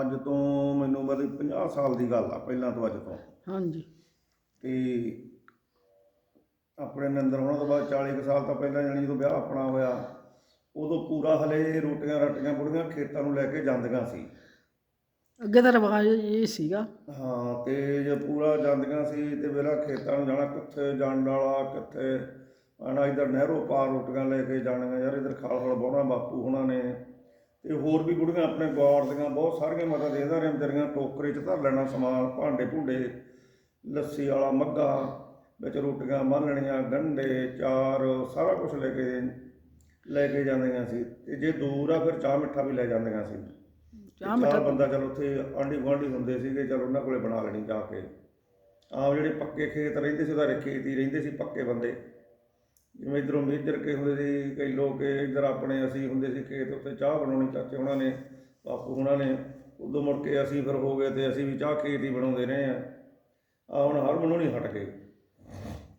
ਅੱਜ ਤੋਂ ਮੈਨੂੰ ਬੜੀ 50 ਸਾਲ ਦੀ ਗੱਲ ਆ ਪਹਿਲਾਂ ਤੋਂ ਅੱਜ ਤੋਂ। ਹਾਂਜੀ। ਤੇ ਆਪਣੇ ਨੰਦਰ ਹੋਣਾ ਤੋਂ ਬਾਅਦ 40 ਕੁ ਸਾਲ ਤੋਂ ਪਹਿਲਾਂ ਜਾਣੀ ਜਦੋਂ ਵਿਆਹ ਆਪਣਾ ਹੋਇਆ ਉਦੋਂ ਪੂਰਾ ਹਲੇ ਰੋਟੀਆਂ ਰੱਟੀਆਂ ਬੁੜੀਆਂ ਖੇਤਾਂ ਨੂੰ ਲੈ ਕੇ ਜਾਂਦੀਆਂ ਸੀ। ਅੱਗੇ ਤਾਂ ਰਿਵਾਜ ਇਹ ਸੀਗਾ। ਹਾਂ ਤੇ ਜੇ ਪੂਰਾ ਜਾਂਦੀਆਂ ਸੀ ਤੇ ਵੇਲਾ ਖੇਤਾਂ ਨੂੰ ਜਾਣਾ ਕਿੱਥੇ ਜਾਣ ਵਾਲਾ ਕਿੱਥੇ? ਆਣਾ ਇਧਰ ਨਹਿਰੋਂ ਪਾਰ ਰੋਟੀਆਂ ਲੈ ਕੇ ਜਾਣੀਆਂ ਯਾਰ ਇਧਰ ਖਾਲ ਖਾਲ ਬਾਉਣਾ ਬਾਪੂ ਹੁਣਾਂ ਨੇ। ਤੇ ਹੋਰ ਵੀ ਬੁੜੀਆਂ ਆਪਣੇ ਗੌਰ ਦੀਆਂ ਬਹੁਤ ਸਾਰੀਆਂ ਮਦਦ ਇਹਦਾ ਰਹੇ ਵਿਚਾਰੀਆਂ ਟੋਕਰੇ 'ਚ ਧਰ ਲੈਣਾ ਸਮਾਨ ਭਾਂਡੇ ਭੁੰਡੇ ਲੱਸੀ ਵਾਲਾ ਮੱਗਾ ਵਿੱਚ ਰੋਟੀਆਂ ਮੱਲਣੀਆਂ ਗੰਢੇ ਚਾਰ ਸਾਰਾ ਕੁਝ ਲੈ ਕੇ ਲੈ ਕੇ ਜਾਂਦੀਆਂ ਸੀ ਤੇ ਜੇ ਦੂਰ ਆ ਫਿਰ ਚਾਹ ਮਿੱਠਾ ਵੀ ਲੈ ਜਾਂਦੀਆਂ ਸੀ। ਚਾਹ ਮਿੱਠਾ ਬੰਦਾ ਚਲ ਉੱਥੇ ਆਂਢੀ ਗੁਆਂਢੀ ਹੁੰਦੇ ਸੀਗੇ ਚਲ ਉਹਨਾਂ ਕੋਲੇ ਬਣਾ ਲੈਣੀ ਜਾ ਕੇ। ਆਮ ਜਿਹੜੇ ਪੱਕੇ ਖੇਤ ਰਹਿੰਦੇ ਸੀ ਉਹਦਾ ਖੇਤ ਹੀ ਰਹਿੰਦੇ ਸੀ ਪੱਕੇ ਬੰਦੇ। ਜਿਵੇਂ ਇਧਰੋਂ ਮੇਜਰ ਕੇ ਹੁੰਦੇ ਸੀ ਕਈ ਲੋਕ ਇਧਰ ਆਪਣੇ ਅਸੀਂ ਹੁੰਦੇ ਸੀ ਖੇਤ ਉੱਤੇ ਚਾਹ ਬਣਾਉਣੀ ਚਾਚੇ ਉਹਨਾਂ ਨੇ ਬਾਪੂ ਉਹਨਾਂ ਨੇ ਉਦੋਂ ਮੁੜ ਕੇ ਅਸੀਂ ਫਿਰ ਹੋ ਗਏ ਤੇ ਅਸੀਂ ਵੀ ਚਾਹ ਖੇਤ ਹੀ ਬਣਾਉਂਦੇ ਰਹੇ ਆ ਆ ਹੁਣ ਹਰ ਮਨੋਂ ਨਹੀਂ ਹਟ ਗਏ।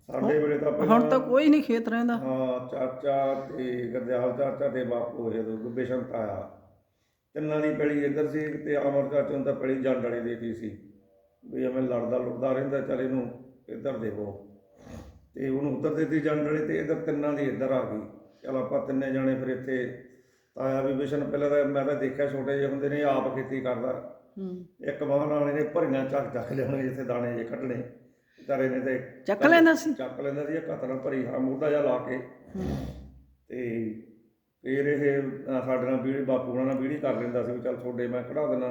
ਸਾਡੇ ਵੇਲੇ ਤਾਂ ਹੁਣ ਤਾਂ ਪਹਿਲਾਂ ਕੋਈ ਨਹੀਂ ਖੇਤ ਰਹਿੰਦਾ। ਹਾਂ ਚਾਚਾ ਤੇ ਗਰਦਿਆਲ ਚਾਚਾ ਤੇ ਬਾਪੂ ਹੋਏ ਦੋ ਗੁੱਬੇਸ਼ਨ ਤਾਇਆ ਤਿੰਨਾਂ ਦੀ ਪੈਲੀ ਇੱਧਰ ਸੀ ਤੇ ਅਮਰ ਚਾਚੇ ਨੂੰ ਤਾਂ ਪੈਲੀ ਜੰਡ ਵਾਲੀ ਦੇਤੀ ਸੀ। ਵੀ ਐਵੇਂ ਲੜਦਾ ਲੁੜਦਾ ਰਹਿੰਦਾ ਚੱਲ ਇਹਨੂੰ ਇੱਧਰ ਦੇਵੋ ਤੇ ਉਹਨੂੰ ਉੱਧਰ ਦੇਤੀ ਜੰਡ ਵਾਲੀ ਤੇ ਇੱਧਰ ਤਿੰਨਾਂ ਦੀ ਇੱਧਰ ਆ ਗਈ। ਚਲ ਆਪਾਂ ਤਿੰਨੇ ਜਾਣੇ ਫਿਰ ਇੱਥੇ ਤਾਇਆ ਵੀ ਬਿਸ਼ਨ ਪਹਿਲਾਂ ਤਾਂ ਮੈਂ ਤਾਂ ਦੇਖਿਆ ਛੋਟੇ ਜਿਹੇ ਹੁੰਦੇ ਨੇ ਆਪ ਖੇਤੀ ਕਰਦਾ। ਹੂੰ। ਇੱਕ ਬਾਹ ਨਾਲ ਇਹਨੇ ਭਰੀਆਂ ਚੱਕ ਚੱਕ ਲਿਆਉਣੇ ਜਿੱਥੇ ਦਾਣੇ ਜੇ ਕੱਢਣੇ। ਵਿਚਾਰੇ ਨੇ ਤੇ ਚੱਕ ਲੈਂਦਾ ਸੀ? ਚੱਕ ਲੈਂਦਾ ਸੀ ਨਾਲ ਭਰੀ ਹਾਂ ਮੋਢਾ ਜਿਹਾ ਲਾ ਕੇ। ਤੇ ਫਿਰ ਇਹ ਸਾਡੇ ਨਾਲ ਵੀੜੀ ਬਾਪੂ ਨਾਲ ਵੀੜੀ ਕਰ ਲੈਂਦਾ ਸੀ ਚੱਲ ਤੁਹਾਡੇ ਮੈਂ ਕਢਾ ਦੇਣਾ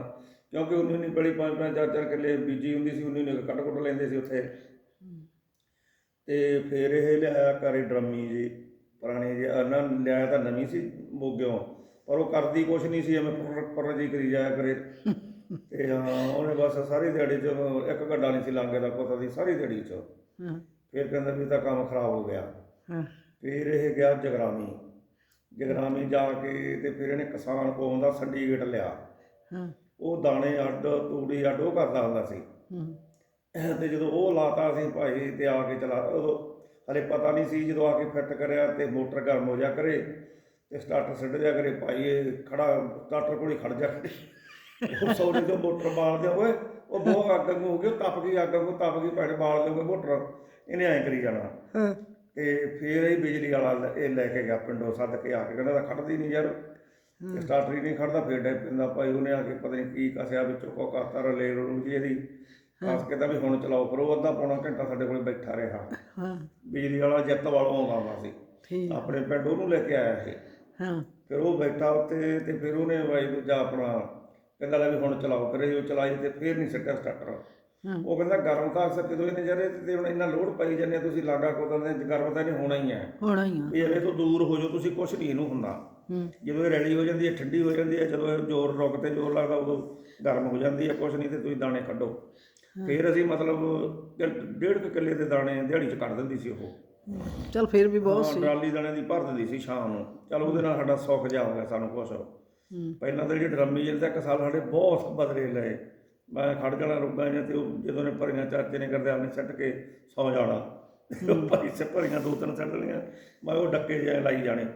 ਕਿਉਂਕਿ ਉਹਨੇ ਨਹੀਂ ਬੜੀ ਪੰਜ ਪੰਜ ਚਾਰ ਚਾਰ ਕਿੱਲੇ ਬੀਜੀ ਹੁੰਦੀ ਸੀ ਉਹਨੇ ਕੱਢ ਕੁੱਟ ਲੈਂਦੇ ਸੀ ਉੱਥੇ। ਤੇ ਫਿਰ ਇਹ ਲਿਆਇਆ ਘਰੇ ਡਰਮੀ ਜੀ ਪੁਰਾਣੀ ਜੀ ਉਹਨਾਂ ਲਿਆਇਆ ਤਾਂ ਨਵੀਂ ਸੀ ਮੋਗਿਓ ਪਰ ਉਹ ਕਰਦੀ ਕੁਛ ਨਹੀਂ ਸੀ ਐਵੇਂ ਪਰ ਪਰ ਜੀ ਕਰੀ ਜਾਇਆ ਕਰੇ। ਤੇ ਹਾਂ ਉਹਨੇ ਬਸ ਸਾਰੀ ਦਿਹਾੜੀ ਚ ਇੱਕ ਗੱਡਾ ਨਹੀਂ ਸੀ ਲਾਂਗੇ ਦਾ ਪਤਾ ਸੀ ਸਾਰੀ ਦਿਹਾੜੀ ਚ। ਫਿਰ ਕਹਿੰਦਾ ਵੀ ਤਾਂ ਕੰਮ ਖਰਾਬ ਹੋ ਗਿਆ। ਹਾਂ। ਫਿਰ ਇਹ ਗਿਆ ਜਗਰਾਮੀ। ਜਗਰਾਮੀ ਜਾ ਕੇ ਤੇ ਫਿਰ ਇਹਨੇ ਕਿਸਾਨ ਕੌਮ ਦਾ ਸਰਟੀਫਿਕੇਟ ਲਿਆ। ਹਾਂ। ਉਹ ਦਾਣੇ ਅੱਡ ਤੂੜੀ ਅੱਡ ਉਹ ਕਰਦਾ ਹੁੰਦਾ ਸੀ। ਹੂੰ। ਤੇ ਜਦੋਂ ਉਹ ਲਾਤਾ ਸੀ ਭਾਈ ਤੇ ਆ ਕੇ ਚਲਾ ਉਦੋਂ ਹਲੇ ਪਤਾ ਨਹੀਂ ਸੀ ਜਦੋਂ ਆ ਕੇ ਫਿੱਟ ਕਰਿਆ ਤੇ ਮੋਟਰ ਗਰਮ ਹੋ ਜਾ ਕਰੇ ਤੇ ਸਟਾਰਟਰ ਛੱਡ ਜਾ ਕਰੇ ਭਾਈ ਇਹ ਖੜਾ ਸਟਾਰਟਰ ਕੋਲ ਹੀ ਖੜ ਜਾ ਕਰੇ। ਉਹ ਸੌਰੀ ਤੋਂ ਮੋਟਰ ਬਾਲਦੇ ਓਏ ਉਹ ਬਹੁਤ ਅੱਗ ਅੱਗ ਹੋ ਉਹ ਤਪ ਗਈ ਅੱਗ ਅੱਗ ਤਪ ਗਈ ਭੈਣੇ ਬਾਲ ਦੇ ਮੋਟਰ ਇਹਨੇ ਐਂ ਕਰੀ ਜਾਣਾ। ਹਾਂ। ਤੇ ਫਿਰ ਇਹ ਬਿਜਲੀ ਵਾਲਾ ਇਹ ਲੈ ਕੇ ਗਿਆ ਪਿੰਡੋਂ ਸੱਦ ਕੇ ਆ ਕੇ ਕਹਿੰਦਾ ਤਾਂ ਖੜਦੀ ਨਹੀਂ ਯਾਰ। ਸਟਾਰਟਰ ਹੀ। ਨਹੀਂ ਖੜਦਾ ਫਿਰ ਡੇ ਪੈਂਦਾ ਭਾਈ ਉਹਨੇ ਆ ਕੇ ਪਤਾ ਨਹੀਂ ਕੀ ਕਸਿਆ ਵਿੱਚੋਂ ਕੋ ਕਰਤਾ ਰਲੇ ਰਲੂ ਜੀ ਇਹਦੀ ਖਾਸ ਕਹਿੰਦਾ ਵੀ ਹੁਣ ਚਲਾਓ ਫਿਰ ਉਹ ਅੱਧਾ ਪੌਣਾ ਘੰਟਾ ਸਾਡੇ ਕੋਲ ਬੈਠਾ ਰਿਹਾ। ਹਾਂ। ਬਿਜਲੀ ਵਾਲਾ ਜੱਤ ਵਾਲਾ ਆਉਂਦਾ ਹੁੰਦਾ ਸੀ। ਠੀਕ। ਆਪਣੇ ਪਿੰਡ ਉਹਨੂੰ ਲੈ ਕੇ ਆਇਆ ਇਹ ਹਾਂ। ਫਿਰ ਉਹ ਬੈਠਾ ਉੱਤੇ ਤੇ ਫਿਰ ਉਹਨੇ ਬਾਈ ਦੂਜਾ ਆਪਣਾ ਕਹਿੰਦਾ ਲੈ ਵੀ ਹੁਣ ਚਲਾਓ ਫਿਰ ਇਹ ਚਲਾਈ ਤੇ ਫਿਰ ਨਹੀਂ ਸੱਟਿਆ ਸਟਾਰਟਰ ਹਾਂ। ਉਹ ਕਹਿੰਦਾ ਗਰਮ ਤਾਂ ਅਕਸਰ ਜਦੋਂ ਇਹਨੇ ਜਰੇ ਤੇ ਹੁਣ ਇੰਨਾ ਲੋਡ ਪਾਈ ਜਾਂਦੇ ਤੁਸੀਂ ਲਾਗਾ ਕੋਦਨ ਗਰਮ ਤਾਂ ਨਹੀਂ ਹੋਣਾ ਹੀ ਹੈ ਹੋਣਾ ਹੀ ਆ। ਵੀ ਇਹਦੇ ਤੋਂ ਦੂਰ ਹੋ ਜਾਓ ਤੁਸੀਂ ਕੁਛ ਨਹੀਂ ਇਹਨੂੰ ਹੁੰਦਾ। ਹੂੰ। ਜਦੋਂ ਇਹ ਰੈਡੀ ਹੋ ਜਾਂਦੀ ਹੈ ਠੰਡੀ ਹੋ ਜਾਂਦੀ ਹੈ ਜਦੋਂ ਇਹ ਜ਼ੋਰ ਰੁਕ ਤੇ ਜ਼ੋਰ ਲੱਗਦਾ ਉਦੋਂ ਗਰਮ ਹੋ ਜਾਂਦੀ ਹੈ ਕੁਛ ਨਹੀਂ ਤੇ ਤੁਸੀਂ ਦਾਣੇ ਕੱਢੋ। ਫਿਰ ਅਸੀਂ ਮਤਲਬ ਡੇਢ ਕੁ ਕਿੱਲੇ ਦੇ ਦਾਣੇ ਦਿਹਾੜੀ ਚ ਕੱਢ ਦਿੰਦੀ ਸੀ ਉਹ। ਚਲ ਫਿਰ ਵੀ ਬਹੁਤ ਸੀ। ਟਰਾਲੀ ਦਾਣੇ ਦੀ ਭਰ ਦਿੰਦੀ ਸੀ ਸ਼ਾਮ ਨੂੰ। ਚਲ ਉਹਦੇ ਨਾਲ ਸਾਡਾ ਸੁੱਖ ਜਾ ਹੋ ਗਿਆ ਸਾਨੂੰ ਕੁਛ। ਪਹਿਲਾਂ ਤਾਂ ਜਿਹੜੀ ਡਰਮੀ ਜਿਹੜੇ ਇੱਕ ਸਾਲ ਸਾਡੇ ਬਹੁਤ ਬਦਲੇ ਲਏ। ਮੈਂ ਖੜ ਜਾਣਾ ਰੁੱਗਾ ਜਾਂ ਤੇ ਉਹ ਜਦੋਂ ਨੇ ਭਰੀਆਂ ਚਾਚੇ ਨੇ ਕਰਦੇ ਆਪਨੇ ਛੱਡ ਕੇ ਸੌ ਜਾਣਾ। ਉਹ ਭਾਈ ਸੇ ਭਰੀਆਂ ਦੋ ਤਿੰਨ ਛੱਡ ਲਈਆਂ। ਮੈਂ ਉਹ ਡੱਕੇ ਜਿਹਾ ਲਾਈ ਜਾਣੇ।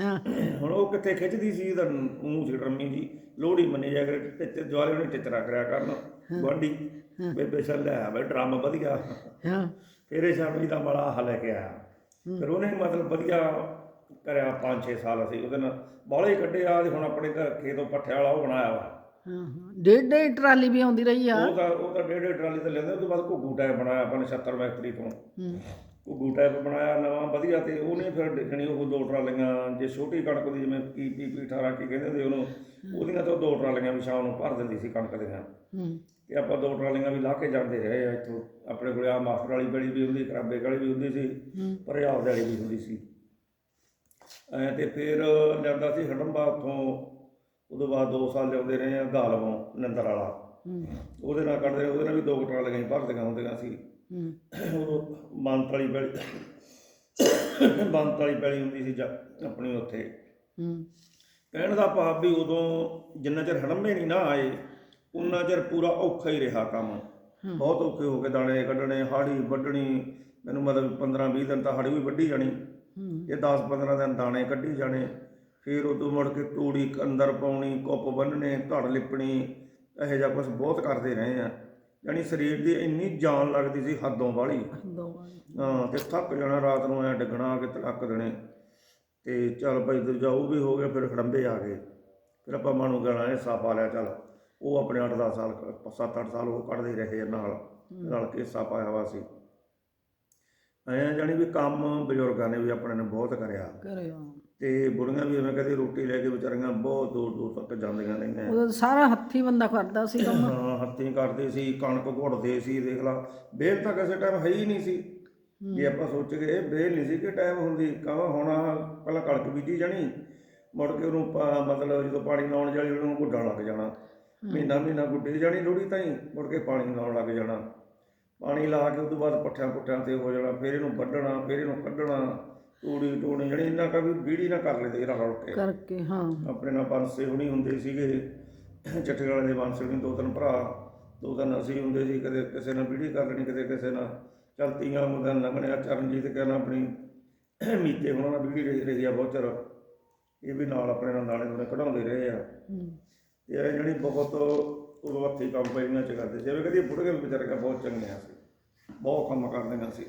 ਹਾਂ। ਹੁਣ ਉਹ ਕਿੱਥੇ ਖਿੱਚਦੀ ਸੀ ਇਹਦਾ ਮੂੰਹ ਸੀ ਡਰਮੀ ਦੀ ਲੋੜੀ ਮੰਨੀ ਜਾ ਕੇ ਟਿੱਚ ਜਵਾਲੇ ਉਹਨੇ ਟਿਚਰਾ ਕਰਿਆ ਕਰਨ। ਗੁਆਂਢੀ। ਬੇਬੇ ਚੱਲ ਲੈ ਬਈ ਡਰਮ ਵਧੀਆ। ਹਾਂ। ਫਿਰ ਇਹ ਸ਼ਾਮੀ ਦਾ ਬੜਾ ਹੱਲ ਲੈ ਕੇ ਆਇਆ। ਫਿਰ ਉਹਨੇ ਮਤਲਬ ਵਧੀਆ ਕਰਿਆ 5-6 ਸਾਲ ਅਸੀਂ ਉਹਦੇ ਨਾਲ ਬਾਲੇ ਕੱਢੇ ਆ ਤੇ ਹੁਣ ਆਪਣੇ ਘਰ ਖੇਤੋਂ ਪੱਠਿਆਂ ਵਾਲਾ ਉਹ ਬਣਾਇਆ ਵਾ। ਹਾਂ ਹਾਂ। ਡੇਢ ਡੇਢ ਟਰਾਲੀ ਵੀ ਆਉਂਦੀ ਰਹੀ ਆ। ਉਹ ਤਾਂ ਉਹ ਤਾਂ ਡੇਢ ਡੇਢ ਟਰਾਲੀ ਤੇ ਲੈਂਦੇ ਉਹ ਤੋਂ ਬਾਅਦ ਘੁੱਗੂ ਟਾਈਪ ਬਣਾਇਆ ਆਪਾਂ ਨੇ 70 ਮੈਕਟਰੀ ਤੋਂ। ਹੂੰ। ਘੁੱਗੂ ਟਾਈਪ ਬਣਾਇਆ ਨਵਾਂ ਵਧੀਆ ਤੇ ਉਹਨੇ ਫਿਰ ਦੇਖਣੀ ਉਹ ਦੋ ਟਰਾਲੀਆਂ ਜੇ ਛੋਟੀ ਕਣਕ ਦੀ ਜਿਵੇਂ ਕੀ ਪੀ ਪੀ 18 ਕੀ ਕਹਿੰਦੇ ਹੁੰਦੇ ਉਹਨੂੰ ਉਹਦੀਆਂ ਤਾਂ ਦੋ ਟਰਾਲੀਆਂ ਵੀ ਸ਼ਾਮ ਨੂੰ ਭਰ ਦਿੰਦੀ ਸੀ ਕਣਕ ਦੀਆਂ। ਹੂੰ। ਤੇ ਆਪਾਂ ਦੋ ਟਰਾਲੀਆਂ ਵੀ ਲਾ ਕੇ ਜਾਂਦੇ ਰਹੇ ਆ ਇੱਥੋਂ। ਆਪਣੇ ਕੋਲੇ ਆ ਮਾਸਟਰ ਵਾਲੀ ਬੜੀ ਵੀ ਹੁੰਦੀ ਖਰਾਬੇ ਵਾਲੀ ਵੀ ਹੁੰਦੀ ਸੀ ਹੂੰ। ਪਰਿਆਵ ਵਾਲੀ ਵੀ ਹੁੰਦੀ ਸੀ। ਐ ਤੇ ਫਿਰ ਲਿਆਂਦਾ ਸੀ ਹਡੰਬਾ ਉੱਥੋਂ ਉਦੋਂ ਬਾਅਦ 2 ਸਾਲ ਲਿਆਉਂਦੇ ਰਹੇ ਆ ਗਾਲਵੋਂ ਨੰਦਰ ਵਾਲਾ ਉਹਦੇ ਨਾਲ ਕੱਢਦੇ ਉਹਦੇ ਨਾਲ ਵੀ ਦੋ ਟਰਾਲੀਆਂ ਭਰਦੀਆਂ ਹੁੰਦੀਆਂ ਸੀ। ਹੂੰ। ਉਦੋਂ ਬੰਤ ਵਾਲੀ ਪੈਲੀ ਬੰਤ ਵਾਲੀ ਪੈਲੀ ਹੁੰਦੀ ਸੀ ਆਪਣੀ ਉੱਥੇ। ਕਹਿਣ ਦਾ ਭਾਵ ਵੀ ਉਦੋਂ ਜਿੰਨਾ ਚਿਰ ਹੜੰਬੇ ਨਹੀਂ ਨਾ ਆਏ ਉਨਾ ਚਿਰ ਪੂਰਾ ਔਖਾ ਹੀ ਰਿਹਾ ਕੰਮ। ਬਹੁਤ ਔਖੇ ਹੋ ਕੇ ਦਾਣੇ ਕੱਢਣੇ ਹਾੜੀ ਵੱਢਣੀ ਮੈਨੂੰ ਮਤਲਬ 15 20 ਦਿਨ ਤਾਂ ਹਾੜੀ ਵੀ ਵੱਢੀ ਜਾਣੀ। ਇਹ 10 15 ਦਿਨ ਦਾਣੇ ਕੱਢੀ ਜਾਣੇ। ਫਿਰ ਉਦੋਂ ਮੁੜ ਕੇ ਤੂੜੀ ਅੰਦਰ ਪਾਉਣੀ ਕੁੱਪ ਬੰਨਣੇ ਧੜ ਲਿਪਣੀ ਇਹੋ ਜਿਹਾ ਕੁਝ ਬਹੁਤ ਕਰਦੇ ਰਹੇ ਆ। ਯਾਨੀ ਸਰੀਰ ਦੀ ਇੰਨੀ ਜਾਨ ਲੱਗਦੀ ਸੀ ਹੱਦੋਂ ਵਾਲੀ। ਹਾਂ ਤੇ ਥੱਕ ਜਾਣਾ ਰਾਤ ਨੂੰ ਐ ਡਿੱਗਣਾ ਕਿ ਤੜਕ ਦੇਣੇ। ਤੇ ਚੱਲ ਭਾਈ ਜਾਊ ਵੀ ਹੋ ਗਿਆ ਫਿਰ ਖੜੰਬੇ ਆ ਗਏ। ਫਿਰ ਆਪਾਂ ਮਾਨੂੰ ਗਾਣਾ ਹਿੱਸਾ ਪਾ ਲਿਆ ਚੱਲ। ਉਹ ਆਪਣੇ 8-10 ਸਾਲ 7-8 ਸਾਲ ਉਹ ਕੱਢਦੇ ਰਹੇ ਨਾਲ ਰਲ ਕੇ ਹਿੱਸਾ ਪਾਇਆ ਵਾ ਸੀ। ਐਂ ਜਾਣੀ ਵੀ ਕੰਮ ਬਜ਼ੁਰਗਾਂ ਨੇ ਵੀ ਆਪਣੇ ਨੇ ਬਹੁਤ ਕਰਿਆ। ਕਰਿਆ। ਤੇ ਬੁੜੀਆਂ ਵੀ ਐਵੇਂ ਕਦੇ ਰੋਟੀ ਲੈ ਕੇ ਵਿਚਾਰੀਆਂ ਬਹੁਤ ਦੂਰ ਦੂਰ ਤੱਕ ਜਾਂਦੀਆਂ ਰਹੀਆਂ। ਉਹਦਾ ਸਾਰਾ ਹੱਥੀ ਬੰਦਾ ਕਰਦਾ ਸੀ ਕੰਮ। ਹਾਂ ਹੱਥੀਂ ਕਰਦੇ ਸੀ ਕਣਕ ਘੁੱਟਦੇ ਸੀ ਦੇਖ ਲਾ। ਬੇਲ ਤਾਂ ਕਿਸੇ ਟਾਈਮ ਹੈ ਹੀ ਨਹੀਂ ਸੀ। ਜੇ ਆਪਾਂ ਸੋਚ ਗਏ ਬੇਲ ਨਹੀਂ ਸੀ ਕਿ ਟਾਈਮ ਹੁੰਦੀ। ਕਹਾਂ ਹੁਣ ਪਹਿਲਾਂ ਕਣਕ ਬੀਜੀ ਜਾਣੀ ਮੁੜ ਕੇ ਉਹਨੂੰ ਮਤਲਬ ਜਦੋਂ ਪਾਣੀ ਲਾਉਣ ਜਾਲੀ ਉਹਨੂੰ ਗੁੱਡਣ ਲੱਗ ਜਾਣਾ। ਮਹੀਨਾ ਮਹੀਨਾ ਗੁੱਡੀ ਜਾਣੀ ਲੋੜੀ ਤਾਈਂ ਮੁੜ ਕੇ ਪਾਣੀ ਲਾਉਣ ਲੱਗ ਜਾਣਾ। ਪਾਣੀ ਲਾ ਕੇ ਉਸ ਤੋਂ ਬਾਅਦ ਪੱਠਿਆਂ ਪੁੱਠਿਆਂ ਤੇ ਹੋ ਜਾਣਾ ਫਿਰ ਇਹਨੂੰ ਵੱਢਣਾ ਫਿਰ ਇਹਨੂੰ ਕੱਢਣਾ ਤੂੜੀ ਟੂਣੀ ਜਿਹੜੀ ਇਹਨਾਂ ਕਾ ਵੀ ਬੀੜੀ ਨਾ ਕਰ ਲੈਂਦੇ ਰਲ ਰਲ ਕੇ। ਕਰਕੇ ਹਾਂ। ਆਪਣੇ ਨਾਲ ਬੰਸੇ ਹੁਣੀ ਹੁੰਦੇ ਸੀਗੇ ਚੱਠੇ ਵਾਲੇ ਦੇ ਬੰਸੇ ਹੁਣੀ ਦੋ ਤਿੰਨ ਭਰਾ ਦੋ ਤਿੰਨ ਅਸੀਂ ਹੁੰਦੇ ਸੀ ਕਦੇ ਕਿਸੇ ਨਾਲ ਵੀੜੀ ਕਰ ਲੈਣੀ ਕਦੇ ਕਿਸੇ ਨਾਲ। ਚਲਤੀਆਂ ਮੁੰਡਿਆਂ ਲੰਘਣਿਆ ਚਰਨਜੀਤ ਕਹਿੰਦਾ ਆਪਣੀ ਮੀਤੇ ਉਹਨਾਂ ਨਾਲ ਵੀੜੀ ਰਹੀ ਰਹੀ ਆ ਬਹੁਤ ਚਿਰ। ਇਹ ਵੀ ਨਾਲ ਆਪਣੇ ਨਾਲ ਨਾਲੇ ਨੂੰ ਕਢਾਉਂਦੇ ਰਹੇ ਆ। ਹੂੰ। ਤੇ ਇਹ ਜਿਹੜੀ ਬਹੁਤ ਉਦੋਂ ਹੱਥੀਂ ਕੰਮ ਪੈਣੀਆਂ ਚ ਕਰਦੇ ਸੀ। ਜਿਵੇਂ ਕਦੀ ਬੁੜੀਆਂ ਵੀ ਵਿਚਾਰੀਆਂ ਬਹੁਤ ਚੰਗੀਆਂ ਸੀ ਬਹੁਤ ਕੰਮ ਕਰਦੀਆਂ ਸੀ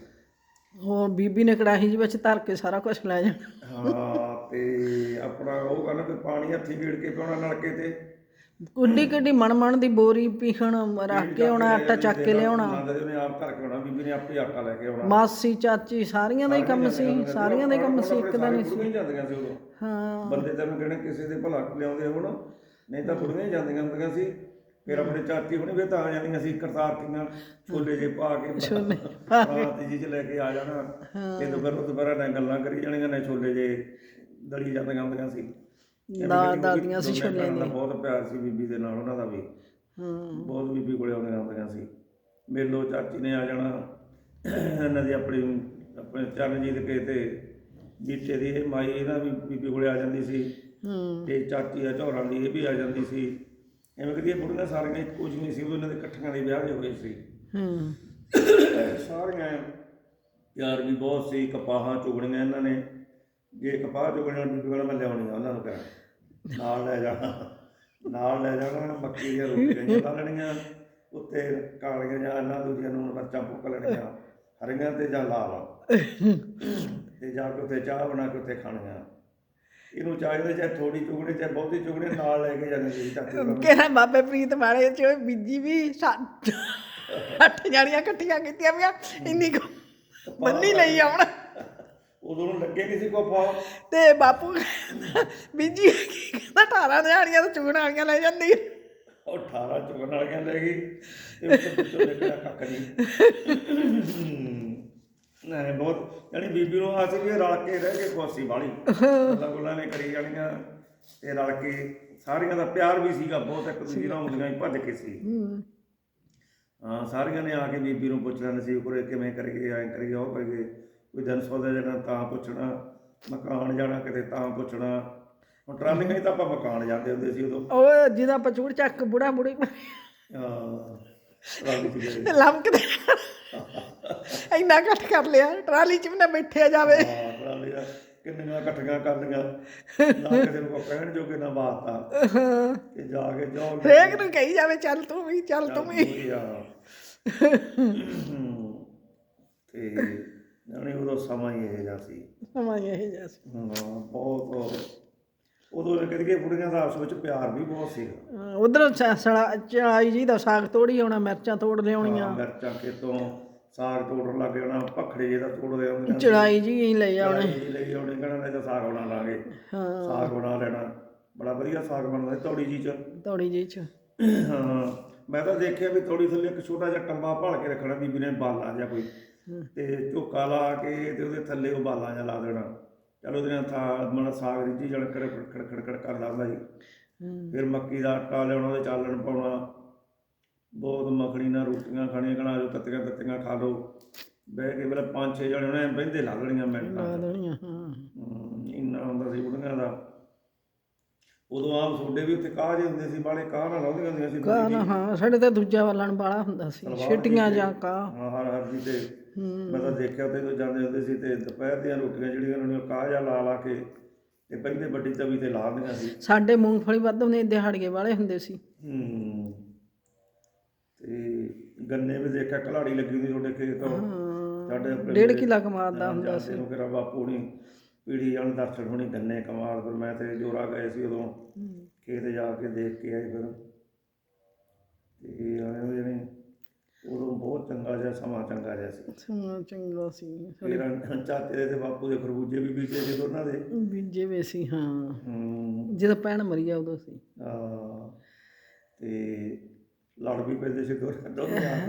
ਹੋਰ ਬੀਬੀ ਨੇ ਕੜਾਹੀ ਦੇ ਵਿੱਚ ਧਰ ਕੇ ਸਾਰਾ ਕੁਝ ਲੈ ਜਾਣਾ। ਹਾਂ ਤੇ ਆਪਣਾ ਉਹ ਕਹਿੰਦਾ ਕਿ ਪਾਣੀ ਹੱਥੀਂ ਗੇੜ ਕੇ ਪਿਆਉਣਾ ਨਲਕੇ ਤੇ। ਕੁੱਡੀ ਕੁੱਡੀ ਮਣ ਮਣ ਦੀ ਬੋਰੀ ਪੀਖਣ ਰੱਖ ਕੇ ਆਉਣਾ ਆਟਾ ਚੱਕ ਕੇ ਲਿਆਉਣਾ। ਨੰਦ ਜੀ ਨੇ ਆਪ ਧਰ ਕੇ ਆਉਣਾ ਬੀਬੀ ਨੇ ਆਪੇ ਆਟਾ ਲੈ ਕੇ ਆਉਣਾ। ਮਾਸੀ ਚਾਚੀ ਸਾਰੀਆਂ ਦਾ ਹੀ ਕੰਮ ਸੀ ਸਾਰੀਆਂ ਦਾ ਹੀ ਕੰਮ ਸੀ ਇੱਕ ਦਾ ਨਹੀਂ ਸੀ। ਹੀ। ਬੰਦੇ ਤਾਂ ਕਿਸੇ ਦੇ ਭਲਾ ਲਿਆਉਂਦੇ ਹੁਣ? ਨਹੀਂ ਤਾਂ ਬੁੜੀਆਂ ਹੀ ਜਾਂਦੀਆਂ ਹੁੰਦੀਆਂ ਸੀ। ਫਿਰ ਆਪਣੇ ਚਾਚੀ ਹੁਣੇ ਵੀ ਤਾਂ ਆ ਜਾਂਦੀਆਂ ਸੀ ਕਰਤਾਰ ਕੀਆਂ ਛੋਲੇ ਜੇ ਪਾ ਕੇ ਛੋਲੇ। ਹਾਂ ਤੇ ਜੀ ਚ ਲੈ ਕੇ ਆ ਜਾਣਾ। ਤੇ ਦੁਪਹਿਰ ਦੁਪਹਿਰਾ ਨਾਲ ਗੱਲਾਂ ਕਰੀ ਜਾਣੀਆਂ ਨੇ ਛੋਲੇ ਜੇ ਦਲੀ ਜਾਂਦੀਆਂ ਹੁੰਦੀਆਂ ਸੀ। ਦਾਲ ਦਾਦੀਆਂ ਸੀ ਛੋਲੇ ਦਾ ਬਹੁਤ ਪਿਆਰ ਸੀ ਬੀਬੀ ਦੇ ਨਾਲ ਉਹਨਾਂ ਦਾ ਵੀ। ਹਾਂ। ਬਹੁਤ ਬੀਬੀ ਕੋਲੇ ਆਉਂਦੀਆਂ ਹੁੰਦੀਆਂ ਸੀ। ਮੇਲੋ ਚਾਚੀ ਨੇ ਆ ਜਾਣਾ। ਇਹਨਾਂ ਦੀ ਆਪਣੀ ਆਪਣੇ ਚਰਨਜੀਤ ਕੇ ਤੇ ਜੀਤੇ ਦੀ ਮਾਈ ਇਹਨਾਂ ਵੀ ਬੀਬੀ ਕੋਲੇ ਆ ਜਾਂਦੀ ਸੀ। ਹੂੰ। ਤੇ ਚਾਚੀ ਆ ਝੌਰਾਂ ਦੀ ਇਹ ਵੀ ਆ ਜਾਂਦੀ ਸੀ। ਐਵੇਂ ਕਰੀਏ ਬੁੜੀਆਂ ਸਾਰੀਆਂ ਇੱਕੋ ਜਿਹੀਆਂ ਸੀ ਉਦੋਂ ਇਹਨਾਂ ਦੇ ਇਕੱਠੀਆਂ ਦੇ ਵਿਆਹ ਹੋਏ ਸੀ। ਹੂੰ। ਸਾਰੀਆਂ ਯਾਰ ਵੀ ਬਹੁਤ ਸੀ ਕਪਾਹਾਂ ਚੁਗਣੀਆਂ ਇਹਨਾਂ ਨੇ। ਜੇ ਕਪਾਹ ਚੁਗਣੀਆਂ ਕੋਲ ਮੈਂ ਲਿਆਉਣੀਆਂ ਉਹਨਾਂ ਨੂੰ ਕਹਿ। ਨਾਲ ਲੈ ਜਾਣਾ ਨਾਲ ਲੈ ਜਾਣਾ ਮੱਕੀ ਦੀਆਂ ਰੋਟੀਆਂ ਲਾ ਲੈਣੀਆਂ ਉੱਤੇ ਕਾਲੀਆਂ ਜਾਂ ਇਹਨਾਂ ਦੂਜੀਆਂ ਨੂੰ ਮਰਚਾਂ ਪੁੱਕ ਲੈਣੀਆਂ ਹਰੀਆਂ ਤੇ ਜਾਂ ਲਾਲ। ਤੇ ਜਾ ਕੇ ਉੱਤੇ ਚਾਹ ਬਣਾ ਕੇ ਉੱਤੇ ਖਾਣੀਆਂ। ਇਹਨੂੰ ਚਾਹੀਦਾ ਚਾਹੇ ਥੋੜੀ ਚੁਗਣੀ ਚਾਹੇ ਬਹੁਤੀ ਚੁਗਣੀ ਨਾਲ ਲੈ ਕੇ ਜਾਣੀ ਸੀ ਚਾਚੀ ਕਿਹੜਾ ਬਾਬੇ ਪ੍ਰੀਤ ਵਾਲੇ ਚ ਬੀਜੀ ਵੀ ਅੱਠ ਜਾਣੀਆਂ ਇਕੱਠੀਆਂ ਕੀਤੀਆਂ ਵੀਆਂ ਇੰਨੀ ਕੁ ਬੰਨੀ ਲਈ ਆਉਣ। ਉਦੋਂ ਨੂੰ ਲੱਗੇ ਨਹੀਂ ਸੀ ਕੋ ਪਾਉ ਤੇ ਬਾਪੂ ਬੀਜੀ ਕਹਿੰਦਾ 18 ਜਾਣੀਆਂ ਤਾਂ ਚੁਗਣ ਵਾਲੀਆਂ ਲੈ ਜਾਂਦੀ। ਉਹ 18 ਚੁਗਣ ਵਾਲੀਆਂ ਲੈ ਗਈ। ਤੇ ਤੋਂ ਪਿੱਛੋਂ ਨਿਕਲਿਆ ਕੱਖ ਨਹੀਂ। ਨਹੀਂ ਬਹੁਤ। ਯਾਨੀ ਬੀਬੀ ਨੂੰ ਆਸ ਵੀ ਇਹ ਰਲ ਕੇ ਰਹਿ ਕੇ ਖੁਸ਼ੀ ਵਾਲੀ ਗੱਲਾਂ ਗੁੱਲਾਂ ਨੇ ਕਰੀ ਜਾਣੀਆਂ ਤੇ ਰਲ ਕੇ ਸਾਰੀਆਂ ਦਾ ਪਿਆਰ ਵੀ ਸੀਗਾ ਬਹੁਤ ਇੱਕ ਦੂਜੀ ਨਾਲ ਹੁੰਦੀਆਂ ਹੀ ਭੱਜ ਕੇ ਸੀ। ਹੂੰ ਹਾਂ ਸਾਰੀਆਂ ਨੇ ਆ ਕੇ ਬੀਬੀ ਨੂੰ ਪੁੱਛ ਲੈਣਾ ਸੀ ਕੋਰੇ ਕਿਵੇਂ ਕਰੀਏ ਐਂ ਕਰੀਏ ਉਹ ਕਰੀਏ। ਕੋਈ ਦਿਨ ਸੌਦਾ ਜਾਣਾ ਤਾਂ ਪੁੱਛਣਾ ਮਕਾਨ ਜਾਣਾ ਕਿਤੇ ਤਾਂ ਪੁੱਛਣਾ। ਹੁਣ ਟਰਾਲੀਆਂ 'ਚ ਤਾਂ ਆਪਾਂ ਮਕਾਨ ਜਾਂਦੇ ਹੁੰਦੇ ਸੀ ਉਦੋਂ। ਉਹ ਜਿਹਦਾ ਪਚੂੜ ਚੱਕ ਬੁੜਾ ਬੁੜੀ ਹਾਂ ਟਰਾਲੀ 'ਚ ਲੰਮਕਦੇ। ਇੰਨਾ ਘੱਟ ਕਰ ਲਿਆ ਟਰਾਲੀ ਚ ਵੀ ਨਾ ਬੈਠਿਆ ਜਾਵੇ। ਹਾਂ ਟਰਾਲੀ ਦਾ ਕਿੰਨੀਆਂ ਇਕੱਠੀਆਂ ਨਾ ਕਿਸੇ ਨੂੰ ਕੋਈ ਕਹਿਣ ਜੋਗੇ ਨਾ ਬਾਤਾ ਤੇ ਜਾ ਕੇ ਜਾਓ ਹਰੇਕ ਨੂੰ ਕਹੀ ਜਾਵੇ ਚੱਲ ਤੂੰ ਵੀ ਚੱਲ ਤੂੰ ਵੀ। ਤੇ ਜਾਣੀ ਉਦੋਂ ਸਮਾਂ ਹੀ ਇਹ ਜਿਹਾ ਸੀ। ਸਮਾਂ ਇਹ ਜਿਹਾ ਸੀ। ਹਾਂ ਬਹੁਤ। ਉਦੋਂ ਇਹ ਕਰੀਏ ਬੁੜੀਆਂ ਦਾ ਆਪਸ ਵਿੱਚ ਪਿਆਰ ਵੀ ਬਹੁਤ ਸੀ। ਉਧਰ ਚੜਾਈ ਜੀ ਦਾ ਸਾਗ ਤੋੜੀ ਆਉਣਾ ਮਿਰਚਾਂ ਤੋੜ ਲਿਆਉਣੀਆਂ। ਮਿਰਚਾਂ ਖੇਤੋਂ। ਸਾਗ ਤੋੜਨ ਲੱਗ ਜਾਣਾ ਪਖੜੇ ਜੇ ਦਾ ਤੋੜਦੇ ਨੇ ਚੜਾਈ ਜੀ ਹੀ ਲੈ ਆਉਣੇ। ਜੀ ਲਈ ਆਉਣੇ ਕਹਿਣਾ ਨਹੀਂ ਤਾਂ ਸਾਗ ਬਣਾ ਲਾਂਗੇ। ਹਾਂ। ਸਾਗ ਬਣਾ ਲੈਣਾ। ਬੜਾ ਵਧੀਆ ਸਾਗ ਬਣਦਾ ਤੌੜੀ ਜੀ ਚ। ਤੋੜੀ ਜੀ ਚ। ਹਾਂ ਮੈਂ ਤਾਂ ਦੇਖਿਆ ਵੀ ਥੋੜੀ ਥੱਲੇ ਇੱਕ ਛੋਟਾ ਜਿਹਾ ਟੰਬਾ ਭਾਲ ਕੇ ਰੱਖਣਾ ਬੀਬੀ ਨੇ ਬਾਲਾ ਜਾਂ ਕੋਈ। ਤੇ ਝੋਕਾ ਲਾ ਕੇ ਤੇ ਉਹਦੇ ਥੱਲੇ ਉਹ ਬਾਲਾ ਜਿਹਾ ਲਾ ਦੇਣਾ। ਚਲੋ ਉਹਦੇ ਨਾਲ ਥਾ ਮਨ ਸਾਗ ਰਿੱਝੀ ਜਣ ਕਰ ਖੜ ਖੜ ਕਰਦਾ ਹੁੰਦਾ ਸੀ। ਫਿਰ ਮੱਕੀ ਦਾ ਆਟਾ ਲਿਆਉਣਾ ਉਹਦੇ ਚਾਲਣ ਪਾਉਣਾ। ਬਹੁਤ ਮੱਖਣੀ ਨਾਲ ਰੋਟੀਆਂ ਖਾਣੀਆਂ ਕਹਣਾ ਜੋ ਤੱਤੀਆਂ ਤੱਤੀਆਂ ਖਾ ਲਓ। ਬਹਿ ਕੇ ਪਹਿਲਾਂ ਪੰਜ ਛੇ ਜਣੇ ਉਹਨੇ ਬਹਿੰਦੇ ਲਾ ਦੇਣੀਆਂ ਮਿੰਟਾਂ ਲਾ ਦੇਣੀਆਂ ਹਾਂ। ਇੰਨਾ ਹੁੰਦਾ ਸੀ ਬੁੜੀਆਂ ਦਾ। ਉਦੋਂ ਆਮ ਸੋਡੇ ਵੀ ਉੱਥੇ ਕਾਹ ਜੇ ਹੁੰਦੇ ਸੀ ਬਾਲੇ ਕਾਹ ਨਾਲ ਲਾਉਂਦੀਆਂ ਹੁੰਦੀਆਂ ਸੀ। ਕਾ ਨਾ ਹਾਂ ਸਾਡੇ ਤਾਂ ਦੂਜਾ ਵੱਲਣ ਵਾਲਾ ਹੁੰਦਾ ਸੀ ਛਿਟੀਆਂ ਜਾਂ ਕਾ ਹਾਂ ਹਰ ਹਰ ਜੀ ਤੇ ਮੈਂ ਤਾਂ ਦੇਖਿਆ ਤੇ ਜਦੋਂ ਜਾਂਦੇ ਹੁੰਦੇ ਸੀ ਤੇ ਦੁਪਹਿਰ ਦੀਆਂ ਰੋਟੀਆਂ ਜਿਹੜੀਆਂ ਉਹਨਾਂ ਨੂੰ ਕਾਹ ਜਾਂ ਲਾ ਲਾ ਕੇ ਤੇ ਪਹਿਲੇ ਵੱਡੀ ਤਵੀ ਤੇ ਲਾ ਦਿੰਦੀਆਂ ਸੀ। ਸਾਡੇ ਮੂੰਗਫਲੀ ਵੱਧ ਹੁੰਦੇ ਦਿਹਾੜੀਏ ਵਾਲੇ ਹੁੰਦੇ ਸੀ। ਹੂੰ। ਗੰਨੇ ਵੀ ਦੇਖਿਆ ਕਲਾੜੀ ਲੱਗੀ ਹੁੰਦੀ ਤੁਹਾਡੇ ਖੇਤ ਸਾਡੇ ਆਪਣੇ ਡੇਢ ਕਿੱਲਾ ਕਮਾਦਾ ਹਾਂ, ਹੁੰਦਾ ਜਾਂਦੇ ਨੂੰ ਕਿਰਾ ਬਾਪੂ ਨਹੀਂ ਪੀੜੀ ਜਾਣ ਦਰਸ਼ਨ ਹੋਣੀ ਗੰਨੇ ਕਮਾਲ ਪਰ ਮੈਂ ਤੇ ਜੋਰਾ ਗਏ ਸੀ ਉਦੋਂ। ਖੇਤ ਜਾ ਕੇ ਦੇਖ ਕੇ ਆਏ ਫਿਰ। ਤੇ ਆਏ ਹੋਏ ਨੇ ਉਦੋਂ ਬਹੁਤ ਚੰਗਾ ਜਿਹਾ ਸਮਾਂ ਚੰਗਾ ਜਿਹਾ ਸੀ। ਸਮਾਂ ਚੰਗਾ ਸੀ। ਫਿਰ ਚਾਚੇ ਦੇ ਤੇ ਬਾਪੂ ਦੇ ਖਰਬੂਜੇ ਵੀ ਬੀਜੇ ਸੀ ਦੋਨਾਂ ਦੇ। ਬੀਜੇ ਵੇ ਸੀ ਹਾਂ। ਹੂੰ। ਜਦੋਂ ਭੈਣ ਮਰੀ ਆ ਉਦੋਂ ਸੀ। ਆ ਤੇ ਲੜ ਵੀ ਪੈਂਦੇ ਸੀ ਦੋਨੇ ਦੋਨੇ ਆ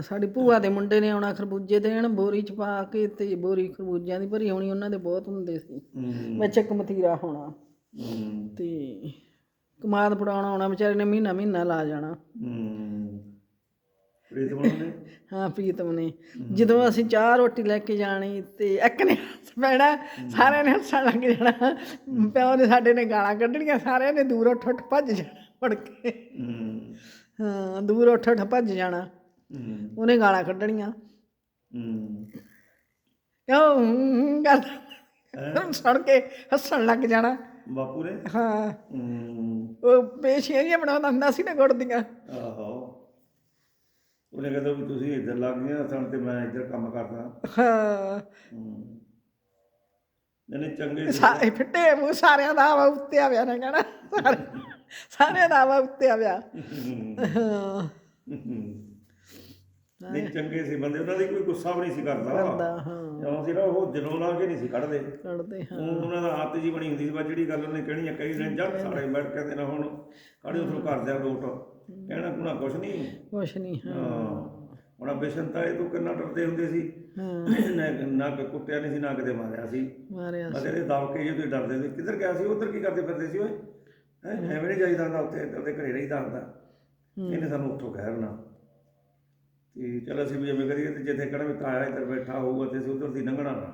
ਸਾਡੀ ਭੂਆ ਦੇ ਮੁੰਡੇ ਨੇ ਆਉਣਾ ਖਰਬੂਜੇ ਦੇਣ ਬੋਰੀ ਚ ਪਾ ਕੇ ਤੇ ਬੋਰੀ ਖਰਬੂਜਿਆਂ ਦੀ ਭਰੀ ਹੋਣੀ ਉਹਨਾਂ ਦੇ ਬਹੁਤ ਹੁੰਦੇ ਸੀ। ਹੂੰ। ਵਿੱਚ ਇੱਕ ਮਤੀਰਾ ਹੋਣਾ। ਹੂੰ। ਤੇ ਕਮਾਦ ਪੜਾਉਣਾ ਆਉਣਾ ਵਿਚਾਰੇ ਨੇ ਮਹੀਨਾ ਮਹੀਨਾ ਲਾ ਜਾਣਾ। ਹੂੰ। ਪ੍ਰੀਤਮ ਨੇ ਹਾਂ ਪ੍ਰੀਤਮ ਨੇ। ਜਦੋਂ ਅਸੀਂ ਚਾਹ ਰੋਟੀ ਲੈ ਕੇ ਜਾਣੀ ਤੇ ਇੱਕ ਨੇ ਹੱਸ ਪੈਣਾ ਸਾਰਿਆਂ ਨੇ ਹੱਸਣ ਲੱਗ ਜਾਣਾ। ਪਿਓ ਨੇ ਸਾਡੇ ਨੇ ਗਾਲਾਂ ਕੱਢਣੀਆਂ ਸਾਰਿਆਂ ਨੇ ਦੂਰ ਉੱਠ ਉੱਠ ਭੱਜ ਜਾਣਾ ਫੜ ਕੇ। ਹੂੰ। ਹਾਂ ਦੂਰ ਉੱਠ ਉੱਠ ਭੱਜ ਜਾਣਾ। ਹੂੰ। ਉਹਨੇ ਗਾਲਾਂ ਕੱਢਣੀਆਂ। ਹੂੰ। ਕਿਉਂ? ਗੱਲ ਸੁਣ ਕੇ ਹੱਸਣ ਲੱਗ ਜਾਣਾ। ਬਾਪੂ ਨੇ? ਹਾਂ। ਹੂੰ। ਉਹ ਪੇਸ਼ੀਆਂ ਜਿਹੀਆਂ ਬਣਾਉਂਦਾ ਹੁੰਦਾ ਸੀ ਨਾ ਗੁੜ ਦੀਆਂ। ਆਹੋ। ਉਹਨੇ ਕਹਿੰਦਾ ਵੀ ਤੁਸੀਂ ਇੱਧਰ ਲੱਗ ਗਏ ਸਣ ਤੇ ਮੈਂ ਇੱਧਰ ਕੰਮ ਕਰਦਾ। ਹਾਂ। ਹੂੰ। ਨਹੀਂ ਚੰਗੇ ਸਾਰੇ ਫਿੱਟੇ ਮੂੰਹ ਸਾਰਿਆਂ ਦਾ ਉੱਤੇ ਆਵਿਆ ਨਾ ਕਹਿਣਾ। ਸਾਰੇ- ਸਾਰਿਆਂ ਦਾ ਆਵਾ ਉੱਤੇ ਆਵਿਆ ਹਾਂ। ਨਹੀਂ ਚੰਗੇ ਸੀ ਬੰਦੇ ਉਹਨਾਂ ਦੀ ਕੋਈ ਗੁੱਸਾ ਵੀ ਨਹੀਂ ਸੀ ਕਰਦਾ। ਹਾਂ। ਜਦੋਂ ਸੀ ਨਾ ਉਹ ਦਿਲੋਂ ਲਾ ਕੇ ਨਹੀਂ ਸੀ ਕੱਢਦੇ। ਕੱਢਦੇ ਹਾਂ। ਉਹ ਉਹਨਾਂ ਦਾ ਆਦਤ ਜੀ ਬਣੀ ਹੁੰਦੀ ਸੀ ਬਸ ਜਿਹੜੀ ਗੱਲ ਉਹਨੇ ਕਹਿਣੀ ਆ ਕਈ ਦਿਨ ਜਦ ਸਾਰੇ ਬੈਠ ਕੇ ਨਾ ਹੁਣ ਕਾੜੇ ਉਥੋਂ ਕਰਦੇ ਆ ਲੋਟ। ਕਹਿਣਾ ਕੁਣਾ ਕੁਛ ਨਹੀਂ। ਕੁਛ ਨਹੀਂ ਹਾਂ। ਹੁਣ ਬੇਸ਼ੰਤਾ ਇਹ ਤੋਂ ਕਿੰਨਾ ਡਰਦੇ ਹੁੰਦੇ ਸੀ। ਨਾ ਨਾ ਕੁੱਟਿਆ ਨਹੀਂ ਸੀ ਨਾ ਕਿਤੇ ਮਾਰਿਆ ਸੀ। ਮਾਰਿਆ ਬਸ ਇਹਦੇ ਦਬ ਕੇ ਜਦੋਂ ਡਰਦੇ ਸੀ। ਕਿੱਧਰ ਗਿਆ ਸੀ ਉਧਰ ਕੀ ਕਰਦੇ ਫਿਰਦੇ ਸੀ ਓਏ? ਹੈ ਐਵੇਂ ਨਹੀਂ ਜਾਈਦਾ ਹੁੰਦਾ ਉੱਥੇ ਉਹਦੇ ਘਰੇ ਰਹੀਦਾ ਹੁੰਦਾ। ਇਹਨੇ ਸਾਨੂੰ ਉੱਥੋਂ ਕਹਿਣਾ ਤੇ ਚਲ ਅਸੀਂ ਵੀ ਐਵੇਂ ਕਰੀਏ ਤੇ ਜਿੱਥੇ ਕਿਹੜਾ ਵੀ ਤਾਇਆ ਇੱਧਰ ਬੈਠਾ ਹੋਊਗਾ ਤੇ ਅਸੀਂ ਉਧਰ ਦੀ ਲੰਘਣਾ ਨਾ।